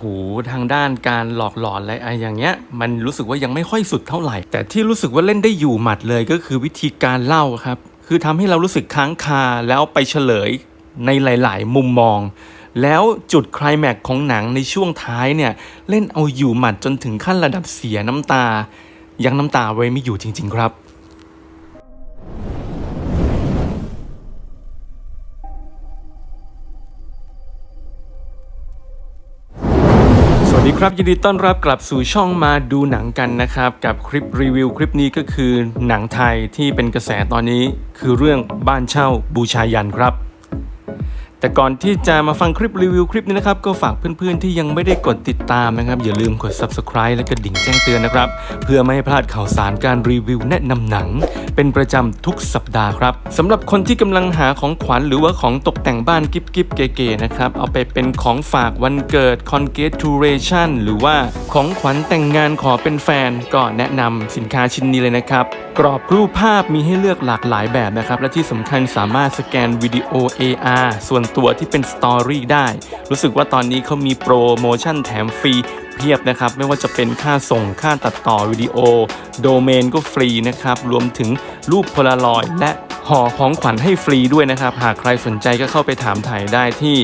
โหทางด้านการหลอกหลอนอะไรอย่างเงี้ย มันรู้สึกว่ายังไม่ค่อยสุดเท่าไหร่ แต่ที่รู้สึกว่าเล่นได้อยู่หมัดเลยก็คือวิธีการเล่าครับ คือทำให้เรารู้สึกค้างคาแล้วไปเฉลยในหลาย ๆ มุมมอง แล้วจุดคลแม็กของหนังในช่วงท้ายเนี่ย เล่นเอาอยู่หมัดจนถึงขั้นระดับเสียน้ำตา ยังน้ำตาไว้ไม่อยู่จริง ๆ ครับ ดีครับยินดีต้อนรับกลับสู่ช่องมาดูหนังกันนะครับ กับคลิปรีวิวคลิปนี้ก็คือหนังไทยที่เป็นกระแสตอนนี้ คือเรื่องบ้านเช่าบูชายันครับ แต่ก่อนที่จะมาฟังคลิปรีวิวคลิปนี้นะครับ ก็ฝากเพื่อนๆที่ยังไม่ได้กดติดตามนะครับ อย่าลืมกด subscribe และกระดิ่งแจ้งเตือนนะครับ เพื่อไม่ให้พลาดข่าวสารการรีวิวแนะนำหนัง เป็นประจำทุกสัปดาห์ครับสำหรับคนที่กำลังหาของขวัญหรือว่าของตกแต่งบ้านกิฟกิฟเก๋ๆนะครับ เอาไปเป็นของฝากวันเกิด congratulation หรือว่าของขวัญแต่งงานขอเป็นแฟนก็แนะนำสินค้าชิ้นนี้เลยนะครับกรอบรูปภาพมีให้เลือกหลากหลายแบบนะครับและที่สำคัญสามารถสแกนวิดีโอ AR ส่วนตัวที่เป็นสตอรี่ได้ รู้สึกว่าตอนนี้เขามีโปรโมชั่นแถมฟรีเพียบนะครับ ไม่ว่าจะเป็นค่าส่งค่าตัดต่อวิดีโอ โดเมนก็ฟรีนะครับ รวมถึงรูปโพลารอยด์และห่อของขวัญให้ฟรีด้วยนะครับ หากใครสนใจก็เข้าไปถามถ่ายได้ที่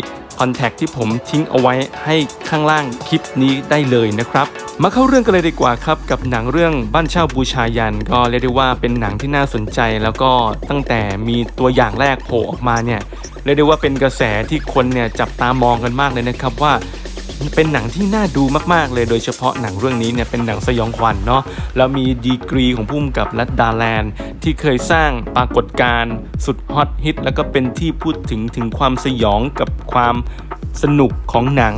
อนแทคที่ผมทิ้งเอาไว้ให้ข้างล่างคลิปนี้ได้เลยนะครับ มาเข้าเรื่องกันเลยดีกว่าครับ กับหนังเรื่องบ้านเช่าบูชายัน ก็เรียกได้ว่าเป็นหนังที่น่าสนใจแล้วก็ตั้งแต่มีตัวอย่างแรกโผล่ออกมาเนี่ยเรียกได้ว่าเป็นกระแสที่คนเนี่ยจับตามองกันมากเลยนะครับว่าเป็นหนังที่น่าดูมากๆ เลยโดยเฉพาะหนังเรื่องนี้เนี่ยเป็นหนังสยองขวัญเนาะแล้วมีดีกรีของพุ่มกับรัตดาแลนด์ ที่เคยสร้างปรากฏการณ์สุดฮอตฮิตแล้วก็เป็นที่พูดถึงถึงความสยองกับความสนุกของหนัง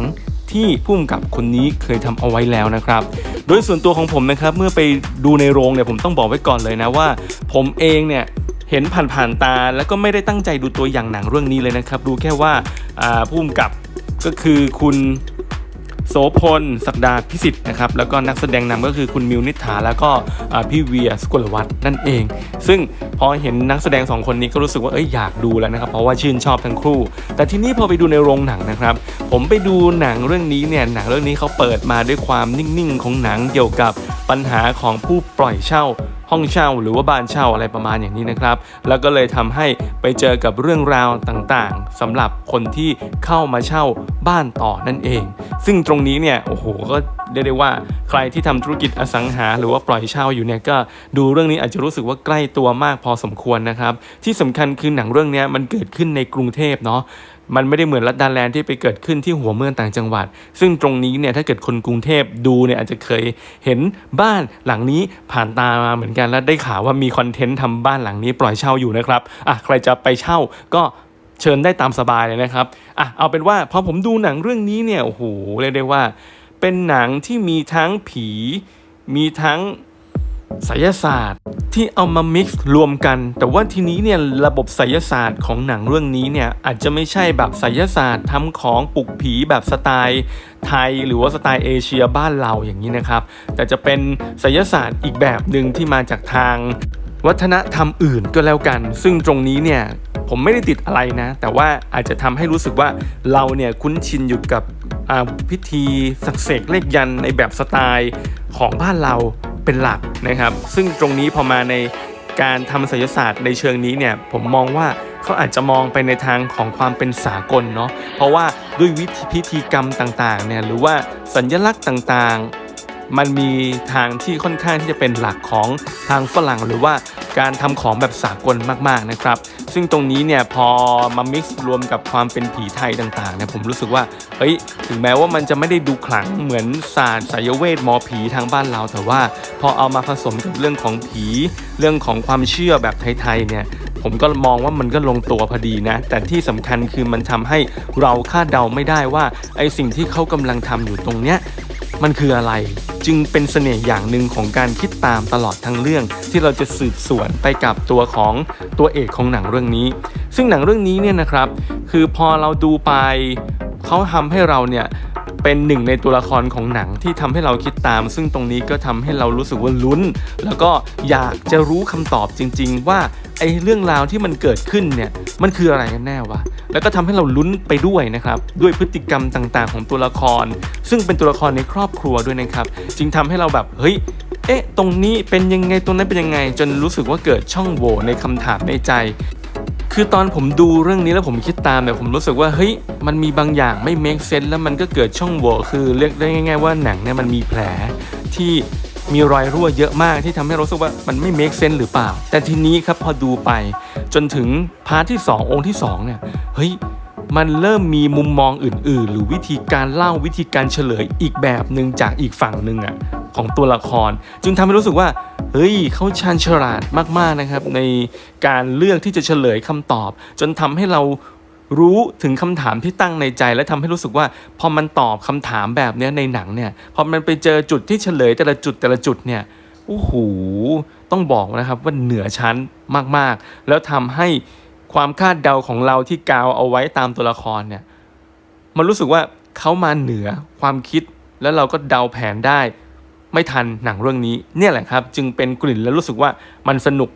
ที่พุ่มกับคนนี้เคยทำเอาไว้แล้วนะครับ โดยส่วนตัวของผมนะครับเมื่อไปดูในโรงเนี่ยผมต้องบอกไว้ก่อนเลยนะว่า ผมเองเนี่ยเห็นผ่านๆตาแล้วก็ไม่ได้ตั้งใจดูตัวอย่างหนังเรื่องนี้เลยนะครับ ดูแค่ว่าอ่าผู้กำกับก็คือคุณ โสพล ศักดาพิสิทธิ์นะครับแล้วก็นักแสดงนำก็คือคุณมิวนิษฐาแล้วก็พี่เวียสกุลวัฒน์นั่นเอง ซึ่งพอเห็นนักแสดงสองคนนี้ก็รู้สึกว่าเอ้ยอยากดูแล้วนะครับเพราะว่าชื่นชอบทั้งคู่ แต่ทีนี้พอไปดูในโรงหนังนะครับผมไปดูหนังเรื่องนี้เนี่ยหนังเรื่องนี้เขาเปิดมาด้วยความนิ่งๆของหนังเกี่ยวกับปัญหาของผู้ปล่อยเช่า ห้องเช่าหรือว่าบ้านเช่าอะไรประมาณอย่างนี้นะครับ แล้วก็เลยทำให้ไปเจอกับเรื่องราวต่างๆสำหรับคนที่เข้ามาเช่าบ้านต่อนั่นเอง ซึ่งตรงนี้เนี่ยโอ้โหก็เรียกได้ว่าใครที่ทำธุรกิจอสังหา หรือว่าปล่อยเช่าอยู่เนี่ยก็ดูเรื่องนี้อาจจะรู้สึกว่าใกล้ตัวมากพอสมควรนะครับ ที่สำคัญคือหนังเรื่องนี้มันเกิดขึ้นในกรุงเทพเนาะ มันไม่ได้เหมือนรัฐดาแลนด์ที่ไปเกิดขึ้นที่หัวเมืองต่างจังหวัด ซึ่งตรงนี้เนี่ยถ้าเกิดคนกรุงเทพดูเนี่ยอาจจะเคยเห็นบ้านหลังนี้ผ่านตามาเหมือนกันและได้ข่าวว่ามีคอนเทนต์ทำบ้านหลังนี้ปล่อยเช่าอยู่นะครับอะใครจะไปเช่าก็เชิญได้ตามสบายเลยนะครับอะเอาเป็นว่าพอผมดูหนังเรื่องนี้เนี่ยโอ้โหเรียกได้ว่า เป็นหนังที่มีทั้งผี มีทั้ง ไสยศาสตร์ที่เอามา mix รวมกัน แต่ว่าทีนี้เนี่ยระบบไสยศาสตร์ของหนังเรื่องนี้เนี่ยอาจจะไม่ใช่แบบไสยศาสตร์ทำของปลุกผีแบบสไตล์ไทย หรือว่าสไตล์เอเชียบ้านเราอย่างนี้นะครับ แต่จะเป็นไสยศาสตร์อีกแบบหนึ่งที่มาจากทางวัฒนธรรมอื่นก็แล้วกัน ซึ่งตรงนี้เนี่ยผมไม่ได้ติดอะไรนะ แต่ว่าอาจจะทำให้รู้สึกว่าเราเนี่ยคุ้นชินอยู่กับพิธีสักเสกเลขยันในแบบสไตล์ของบ้านเรา เป็นหลักนะครับ ซึ่งตรงนี้พอมาในการทำศิลศาสตร์ในเชิงนี้เนี่ยผมมองว่าเขาอาจจะมองไปในทางของความเป็นสากลเนาะเพราะว่าด้วยวิธีพิธีกรรมต่างๆเนี่ยหรือว่าสัญลักษณ์ต่างๆ มันมีทางที่ค่อนข้างที่จะเป็นหลักของทางฝรั่งหรือว่าการทำของแบบสากลมากๆนะครับ ซึ่งตรงนี้เนี่ยพอมา mix รวมกับความเป็นผีไทยต่างๆเนี่ยผมรู้สึกว่าเฮ้ยถึงแม้ว่ามันจะไม่ได้ดูขลังเหมือนศาสตร์สายเวทหมอผีทางบ้านเรา แต่ว่าพอเอามาผสมกับเรื่องของผีเรื่องของความเชื่อแบบไทยๆเนี่ยผมก็มองว่ามันก็ลงตัวพอดีนะ แต่ที่สำคัญคือมันทำให้เราคาดเดาไม่ได้ว่าไอสิ่งที่เขากำลังทำอยู่ตรงเนี้ย มันคืออะไร จึงเป็นเสน่ห์อย่างหนึ่งของการคิดตามตลอดทั้งเรื่อง ที่เราจะสืบสวนไปกับตัวของตัวเอกของหนังเรื่องนี้ ซึ่งหนังเรื่องนี้เนี่ยนะครับ คือพอเราดูไปเขาทำให้เราเนี่ยเป็นหนึ่งในตัวละครของหนังที่ทำให้เราคิดตาม ซึ่งตรงนี้ก็ทำให้เรารู้สึกว่าลุ้น แล้วก็อยากจะรู้คำตอบจริง ๆ ว่า ไอ้เรื่องราวที่มันเกิดขึ้นเนี่ยมันคืออะไรกันแน่วะแล้วก็ทำให้เราลุ้นไปด้วยนะครับด้วยพฤติกรรมต่างๆ ของตัวละคร ซึ่งเป็นตัวละครในครอบครัวด้วยนะครับจึงทำให้เราแบบเฮ้ยเอ๊ะ ตรงนี้เป็นยังไงตรงนั้นเป็นยังไง จนรู้สึกว่าเกิดช่องโหว่ในคำถามในใจ คือตอนผมดูเรื่องนี้แล้วผมคิดตามเนี่ยผมรู้สึกว่าเฮ้ยมันมีบางอย่างไม่ make sense แล้วมันก็เกิดช่องโหว่คือเรียกได้ง่าย ๆ ว่าหนังเนี่ยมันมีแผลที่ มีรอยรั่วเยอะมากที่ทำให้เรารู้สึกว่ามันไม่ make sense หรือเปล่า แต่ทีนี้ครับพอดูไปจนถึงพาร์ทที่ 2 องค์ที่2เนี่ยเฮ้ยมันเริ่มมีมุมมองอื่น ๆ หรือวิธีการเล่าวิธีการเฉลยอีกแบบหนึ่งจากอีกฝั่งหนึ่งอะของตัวละคร จึงทำให้รู้สึกว่าเฮ้ยเขาชาญฉลาดมากๆนะครับในการเลือกที่จะเฉลยคำตอบ จนทำให้เรา รู้ถึงคำถามที่ตั้งในใจ และทำให้รู้สึกว่าพอมันตอบคำถามแบบนี้ในหนังเนี่ยพอมันไปเจอจุดที่เฉลยแต่ละจุดแต่ละจุดเนี่ยโอ้โหต้องบอกนะครับว่าเหนือชั้นมากๆ แล้วทำให้ความคาดเดาของเราที่กาวเอาไว้ตามตัวละครเนี่ยมันรู้สึกว่าเขามาเหนือความคิดแล้วเราก็เดาแผนได้ ไม่ทันหนังเรื่องนี้ เนี่ยแหละครับ จึงเป็นกลิ่นแล้วรู้สึกว่ามันสนุก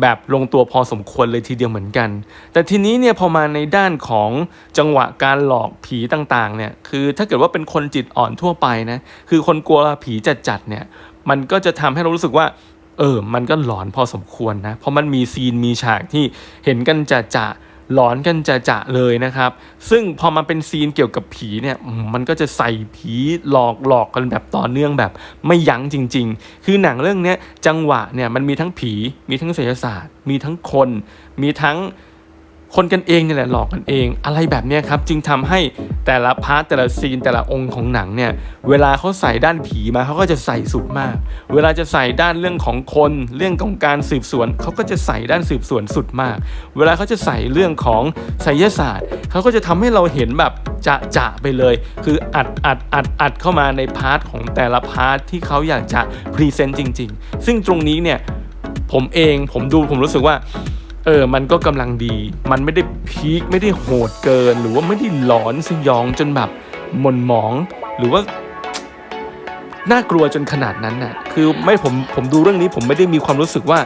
แบบลงตัวพอสมควรเลยทีเดียวเหมือนกัน แต่ทีนี้เนี่ยพอมาในด้านของจังหวะการหลอกผีต่างๆเนี่ยคือถ้าเกิดว่าเป็นคนจิตอ่อนทั่วไปนะคือคนกลัวผีจัดๆเนี่ยมันก็จะทำให้เรารู้สึกว่าเออ มันก็หลอนพอสมควรนะ เพราะมันมีซีนมีฉากที่เห็นกันจะจะๆ หลอนกันจะจะเลยนะครับ ซึ่งพอมาเป็นซีนเกี่ยวกับผีเนี่ยมันก็จะใส่ผีหลอกหลอกกันแบบต่อเนื่องแบบไม่ยั้งจริง ๆ คือหนังเรื่องนี้จังหวะเนี่ยมันมีทั้งผี มีทั้งศิลศาสตร์ มีทั้งคน มีทั้ง คนกันเองเนี่ยแหละหลอกกันเอง อะไรแบบนี้ครับจึงทำให้แต่ละพาร์ทแต่ละซีนแต่ละองค์ของหนังเนี่ยเวลาเขาใส่ด้านผีมาเขาก็จะใส่สุดมาก เวลาจะใส่ด้านเรื่องของคน เรื่องของการสืบสวนเขาก็จะใส่ด้านสืบสวนสุดมาก เวลาเขาจะใส่เรื่องของไสยศาสตร์เขาก็จะทำให้เราเห็นแบบจะจะไปเลย คืออัดอัดอัดอัดเข้ามาในพาร์ทของแต่ละพาร์ทที่เขาอยากจะพรีเซนต์จริง ๆ ซึ่งตรงนี้เนี่ยผมเองผมดูผมรู้สึกว่า เออ มันก็กำลังดี มันไม่ได้พีคไม่ได้โหดเกิน หรือว่าไม่ได้หลอนสยองจนแบบหม่นหมอง หรือว่าน่ากลัวจนขนาดนั้นน่ะ คือไม่ผมผมดูเรื่องนี้ผมไม่ได้มีความรู้สึกว่า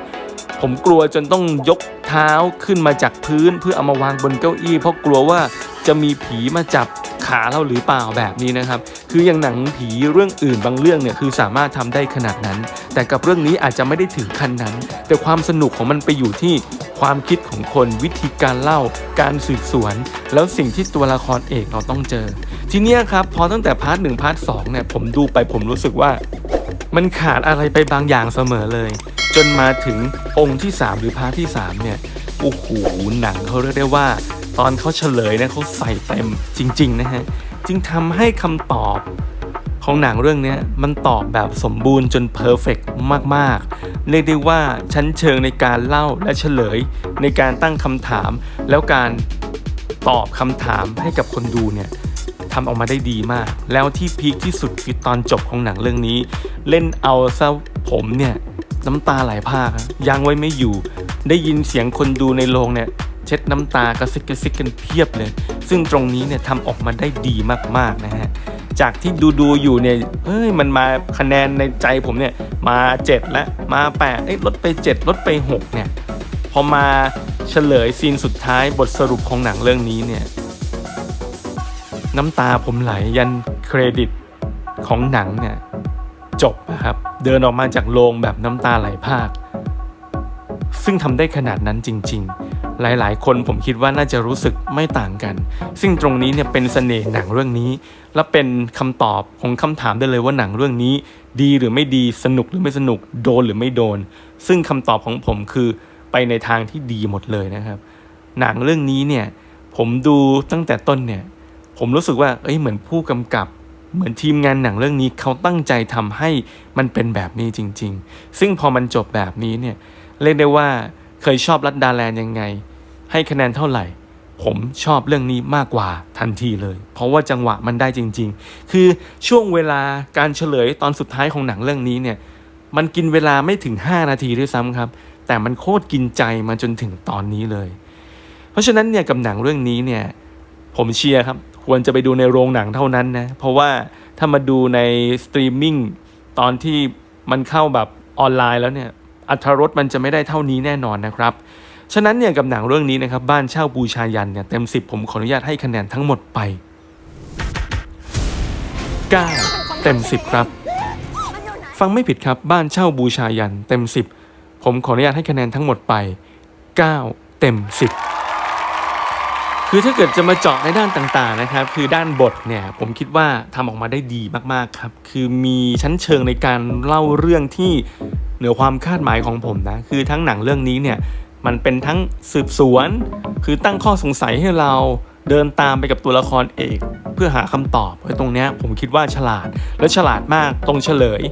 ผมกลัวจนต้องยกเท้าขึ้นมาจากพื้น เพื่อเอามาวางบนเก้าอี้ เพราะกลัวว่าจะมีผีมาจับขาเราหรือเปล่าแบบนี้นะครับ คืออย่างหนังผีเรื่องอื่นบางเรื่องเนี่ยคือสามารถทำได้ขนาดนั้น แต่กับเรื่องนี้อาจจะไม่ได้ถึงขั้นนั้น แต่ความสนุกของมันไปอยู่ที่ ความคิดของคนวิธีการเล่าการสืบสวน แล้วสิ่งที่ตัวละครเอกเราต้องเจอ ทีเนี้ยครับพอตั้งแต่พาร์ทหนึ่งพาร์ทสองเนี่ยผมดูไปผมรู้สึกว่า มันขาดอะไรไปบางอย่างเสมอเลย จนมาถึงองค์ที่ 3 หรือพาร์ทที่3เนี่ยโอ้โหหนังเขาเรียกได้ว่า ตอนเขาเฉลยเนี่ยเขาใส่เต็มจริง ๆ นะฮะจึงทำให้คำตอบ ของหนังเรื่องนี้มันตอบแบบสมบูรณ์จนเพอร์เฟกมาก ๆ เรียกได้ว่าชั้นเชิงในการเล่าและเฉลย ในการตั้งคำถาม แล้วการตอบคำถามให้กับคนดูเนี่ยทำออกมาได้ดีมาก แล้วที่พีคที่สุดคือตอนจบของหนังเรื่องนี้ เล่นเอาซะผมเนี่ยน้ำตาไหลพากยังไว้ไม่อยู่ ได้ยินเสียงคนดูในโรงเนี่ยเช็ดน้ำตากระซิกกระซิกกันเพียบเลย ซึ่งตรงนี้เนี่ยทำออกมาได้ดีมากๆนะฮะ จากที่ดูดูๆอยู่เนี่ยเฮ้ยมันมาคะแนนในใจผมเนี่ยมา 7 แล้วมา8เอ้ยลดไป 7 ลดไป 6 เนี่ย พอมาเฉลยซีนสุดท้ายบทสรุปของหนังเรื่องนี้เนี่ยน้ำตาผมไหลยันเครดิตของหนังเนี่ยจบนะครับ เดินออกมาจากโรงแบบน้ำตาไหลพากซึ่งทำได้ขนาดนั้นจริง ๆ หลายๆ คนผมคิดว่าน่าจะรู้สึกไม่ต่างกัน ซึ่งตรงนี้เนี่ยเป็นเสน่ห์หนังเรื่องนี้ และเป็นคำตอบของคำถามได้เลยว่าหนังเรื่องนี้ ดีหรือไม่ดีสนุกหรือไม่สนุกโดนหรือไม่โดน ซึ่งคำตอบของผมคือไปในทางที่ดีหมดเลยนะครับ หนังเรื่องนี้เนี่ยผมดูตั้งแต่ต้นเนี่ยผมรู้สึกว่าเอ้ยเหมือนผู้กำกับเหมือนทีมงานหนังเรื่องนี้เขาตั้งใจทำให้มันเป็นแบบนี้จริง ๆ ซึ่งพอมันจบแบบนี้เนี่ยเรียกได้ว่าเคยชอบรัดดาแลนยังไง ให้คะแนนเท่าไหร่ ผมชอบเรื่องนี้มากกว่าทันทีเลย เพราะว่าจังหวะมันได้จริง ๆ คือช่วงเวลาการเฉลยตอนสุดท้ายของหนังเรื่องนี้เนี่ย มันกินเวลาไม่ถึง 5 นาทีด้วยซ้ำครับ แต่มันโคตรกินใจมาจนถึงตอนนี้เลย เพราะฉะนั้นเนี่ยกับหนังเรื่องนี้เนี่ยผมเชียร์ครับ ควรจะไปดูในโรงหนังเท่านั้นนะ เพราะว่าถ้ามาดูในสตรีมมิ่งตอนที่มันเข้าแบบออนไลน์แล้วเนี่ยอัตรรสมันจะไม่ได้เท่านี้แน่นอนนะครับ ฉะนั้นเนี่ยกับหนังเรื่องนี้นะครับบ้านเช่าบูชายันเนี่ยเต็ม 10 ผมขออนุญาตให้คะแนนทั้งหมดไป 9 เต็ม 10 ครับ ฟังไม่ผิดครับบ้านเช่าบูชายันเต็ม 10 ผมขออนุญาตให้คะแนนทั้งหมดไป 9 เต็ม 10คือถ้าเกิดจะมาเจาะในด้านต่างๆนะครับ คือด้านบทเนี่ยผมคิดว่าทำออกมาได้ดีมากๆครับ คือมีชั้นเชิงในการเล่าเรื่องที่เหนือความคาดหมายของผมนะ คือทั้งหนังเรื่องนี้เนี่ย มันเป็นทั้งสืบสวน คือตั้งข้อสงสัยให้เราเดินตามไปกับตัวละครเอก เพื่อหาคำตอบไอ้ตรงเนี้ยผมคิดว่าฉลาดและฉลาดมากตรงเฉลย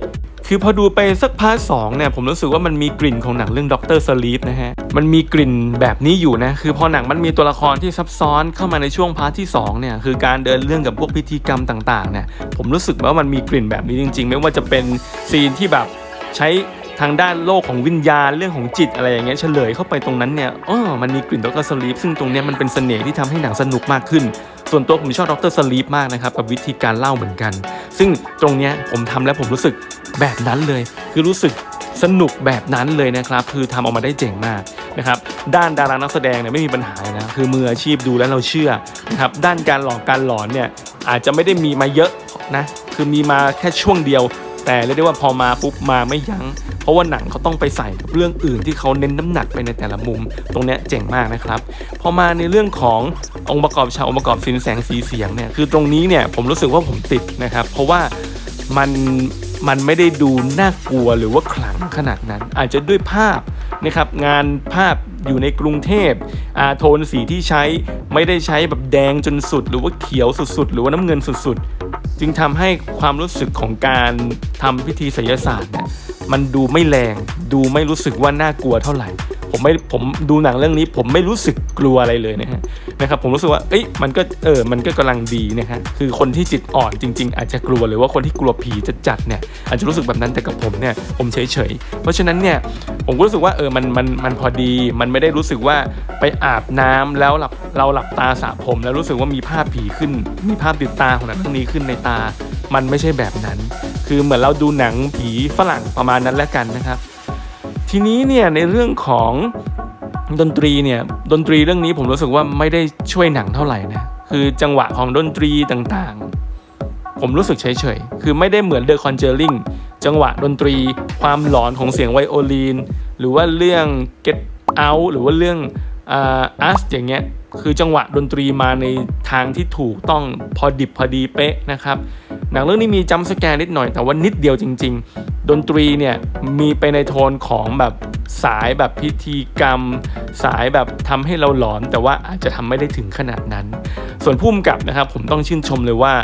คือพอดูไปสักพาร์ทสองเนี่ยผมรู้สึกว่ามันมีกลิ่นของหนังเรื่องด็อกเตอร์สลีปนะฮะมันมีกลิ่นแบบนี้อยู่นะคือพอหนังมันมีตัวละครที่ซับซ้อนเข้ามาในช่วงพาร์ทที่2เนี่ยคือการเดินเรื่องกับพวกพิธีกรรมต่างๆเนี่ยผมรู้สึกว่ามันมีกลิ่นแบบนี้จริง ๆ ไม่ว่าจะเป็นซีนที่แบบใช้ ทางด้านโลกของวิญญาณเรื่องของจิตอะไรอย่างเงี้ยเฉลยเข้าไปตรงนั้นเนี่ยเออมันมีกลิ่นด็อกเตอร์สลีปซึ่งตรงเนี้ยมันเป็นเสน่ห์ที่ทำให้หนังสนุกมากขึ้น ส่วนตัวผมชอบดรสลีปมากนะครับกับวิธีการเล่าเหมือนกัน ซึ่งตรงเนี้ยผมทำแล้วผมรู้สึกแบบนั้นเลย คือรู้สึกสนุกแบบนั้นเลยนะครับ คือทำออกมาได้เจ๋งมากนะครับ ด้านดารานักแสดงเนี่ยไม่มีปัญหานะ คือมืออาชีพดูแล้วเราเชื่อนะครับ ด้านการหลอกการหลอนเนี่ยอาจจะไม่ได้มีมาเยอะนะ คือมีมาแค่ช่วงเดียว แต่เรียกได้ว่าพอมาปุ๊บมาไม่ยัง้ง เพราะว่าหนังเขาต้องไปใส่กับเรื่องอื่นที่เขาเน้นน้ำหนักไปในแต่ละมุม ตรงเนี้ยเจ๋งมากนะครับพอมาในเรื่องขององค์ประกอบฉากองค์ประกอบสินแสงสีเสียงเนี่ยคือตรงนี้เนี่ยผมรู้สึกว่าผมติดนะครับ เพราะว่ามันมันไม่ได้ดูน่ากลัวหรือว่าขลังขนาดนั้น อาจจะด้วยภาพนะครับงานภาพอยู่ในกรุงเทพอาโทนสีที่ใช้ไม่ได้ใช้แบบแดงจนสุด หรือว่าเขียวสุดๆ หรือว่าน้ำเงินสุดๆ จึงทำให้ความรู้สึกของการทำพิธีไสยศาสตร์เนี่ยมันดูไม่แรง ดูไม่รู้สึกว่าน่ากลัวเท่าไหร่ ผมไม่ผมดูหนังเรื่องนี้ ผมไม่รู้สึกกลัวอะไรเลยนะฮะนะครับผมรู้สึกว่าเอ้ยมันก็เออมันก็กำลังดีนะฮะคือคนที่จิตอ่อนจริง ๆ อาจจะกลัวหรือว่าคนที่กลัวผีจะจัดๆเนี่ยอาจจะรู้สึกแบบนั้นแต่กับผมเนี่ยผมเฉยๆเพราะฉะนั้นเนี่ยผมก็รู้สึกว่าเออมันมันมันพอดี มันไม่ได้รู้สึกว่าไปอาบน้ำแล้วหลับเราหลับตาสระผม แล้วรู้สึกว่ามีภาพผีขึ้น มีภาพติดตาของหนังเรื่องนี้ขึ้นในตา มันไม่ใช่แบบนั้น คือเหมือนเราดูหนังผีฝรั่งประมาณนั้นแล้วกันนะครับ ทีนี้เนี่ยในเรื่องของดนตรีเนี่ยดนตรีเรื่องนี้ผมรู้สึกว่าไม่ได้ช่วยหนังเท่าไหร่นะคือจังหวะของดนตรีต่างๆ ผมรู้สึกเฉยๆ คือไม่ได้เหมือน The Conjuring จังหวะดนตรี ความหลอนของเสียงไวโอลินหรือว่าเรื่อง Get Out หรือว่าเรื่องอ่า Us อย่างเงี้ยคือจังหวะดนตรีมาในทางที่ถูกต้องพอดิบพอดีเป๊ะนะครับ หนังเรื่องนี้มีจัมสแกร์นิดหน่อยแต่ว่านิดเดียวจริงๆ ดนตรีเนี่ยมีไปในโทนของแบบสายแบบพิธีกรรม สายแบบทำให้เราหลอน แต่ว่าอาจจะทำไม่ได้ถึงขนาดนั้น ส่วนพุ่มกับนะครับผมต้องชื่นชมเลยว่า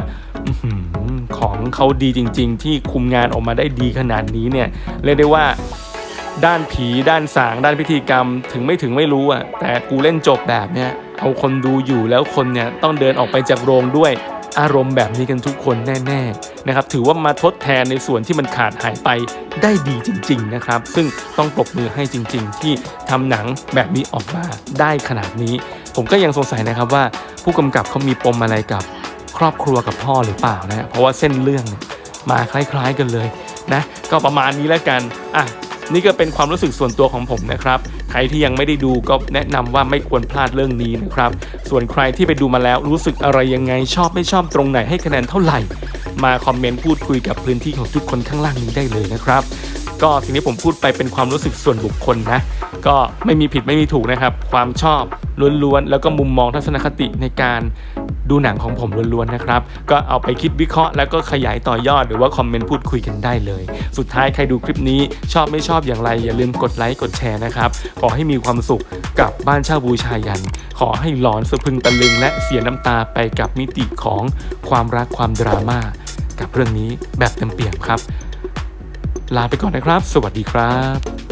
ของเขาดีจริง ๆ ที่คุมงานออกมาได้ดีขนาดนี้เนี่ยเรียกได้ว่าด้านผีด้านสาง ด้านพิธีกรรม ถึงไม่ถึงไม่รู้อะแต่กูเล่นจบแบบเนี้ยเอาคนดูอยู่แล้วคนเนี่ยต้องเดินออกไปจากโรงด้วย อารมณ์แบบนี้กันทุกคนแน่ๆนะครับถือว่ามาทดแทนในส่วนที่มันขาดหายไปได้ดีจริง ๆนะครับ ซึ่งต้องปรบมือให้จริง ๆ ที่ทำหนังแบบนี้ออกมาได้ขนาดนี้ ผมก็ยังสงสัยนะครับว่าผู้กำกับเขามีปมอะไรกับครอบครัวกับพ่อหรือเปล่านะเพราะว่าเส้นเรื่องมาคล้าย ๆกันเลยนะก็ประมาณนี้แล้วกันอะ นี่ก็เป็นความรู้สึกส่วนตัวของผมนะครับ ใครที่ยังไม่ได้ดูก็แนะนำว่าไม่ควรพลาดเรื่องนี้นะครับ ส่วนใครที่ไปดูมาแล้วรู้สึกอะไรยังไงชอบไม่ชอบตรงไหนให้คะแนนเท่าไหร่ มาคอมเมนต์พูดคุยกับพื้นที่ของทุกคนข้างล่างนี้ได้เลยนะครับ ก็สิ่งที่ผมพูดไปเป็นความรู้สึกส่วนบุคคลนะ ก็ไม่มีผิดไม่มีถูกนะครับ ความชอบล้วนๆแล้วก็มุมมองทัศนคติในการ ดูหนังของผมล้วนๆนะครับ ก็เอาไปคิดวิเคราะห์แล้วก็ขยายต่อยอดหรือว่าคอมเมนต์พูดคุยกันได้เลย สุดท้ายใครดูคลิปนี้ชอบไม่ชอบอย่างไร อย่าลืมกดไลค์กดแชร์นะครับ ขอให้มีความสุขกับบ้านเช่าบูชายัน ขอให้หลอนสะพึงตะลึงและเสียน้ำตาไปกับมิติของความรักความดราม่ากับเรื่องนี้แบบเต็มเปี่ยมครับ ลาไปก่อนนะครับ สวัสดีครับ